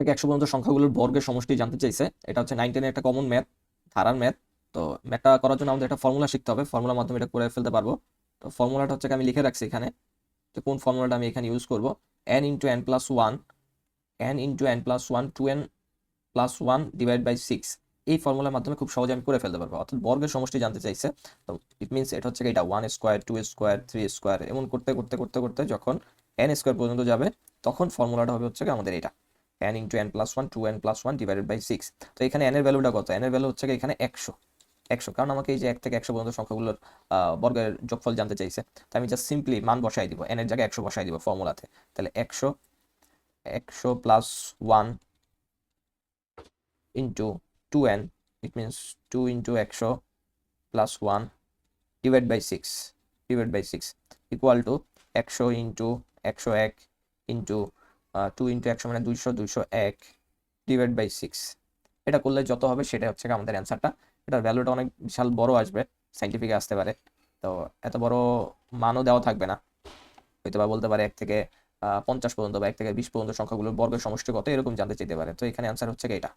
থেকে একশো পর্যন্ত সংখ্যাগুলোর বর্গের সমষ্টি জানতে চাইছে। এটা হচ্ছে নাইন একটা কমন ম্যাথ ধারার ম্যাথ তো ম্যাথটা করার জন্য আমাদের একটা ফর্মুলা শিখতে হবে। ফর্মুলার মাধ্যমে এটা করে ফেলতে পারব। তো ফর্মুলাটা হচ্ছে আমি লিখে রাখছি এখানে। তো কোন ফর্মুলাটা আমি এখানে ইউজ করব? N into n plus one n into n plus one two n plus one divide by six এই ফর্মুলার মাধ্যমে খুব সহজে আমি করে ফেলতে পারব। অর্থাৎ বর্গের সমষ্টি জানতে চাইছে। তো ইট মিনস এটা হচ্ছে এটা one square two square three square এমন করতে করতে করতে করতে যখন এন স্কোয়ার পর্যন্ত যাবে, তখন ফর্মুলাটা হবে হচ্ছে আমাদের এটা। N into n plus one two n plus one divided by six তো এখানে এনের ভ্যালুটা কত? এনের ভ্যালু হচ্ছে এখানে একশো। একশো। কারণ আমাকে এই যে এক থেকে একশো পর্যন্ত সংখ্যাগুলোর বর্গের যোগফল জানতে চাইছে, তো আমি জাস্ট সিম্পলি মান বসাই দিব। এনের জায়গায় একশো বসাই দিব ফর্মুলাতে তাহলে একশো একশো plus one into two n it means two into একশো plus one divide by six divide by six equal to একশো ইন্টু একশো এক ইন্টু টু ইন্টু একশো মানে দুইশো দুইশো এক ডিভাইড বাই সিক্স এটা করলে যত হবে সেটা হচ্ছে আমাদের অ্যান্সারটা এটার ভ্যালুটা অনেক বিশাল বড় আসবে সাইন্টিফিকে আসতে পারে। তো এত বড় মানও দেওয়া থাকবে না। হয়তো বা বলতে পারে এক থেকে পঞ্চাশ পর্যন্ত বা এক থেকে বিশ পর্যন্ত সংখ্যাগুলো বর্গের সমষ্টি কত এরকম জানতে চাইতে পারে। তো এখানে অ্যান্সার হচ্ছে কি এটা।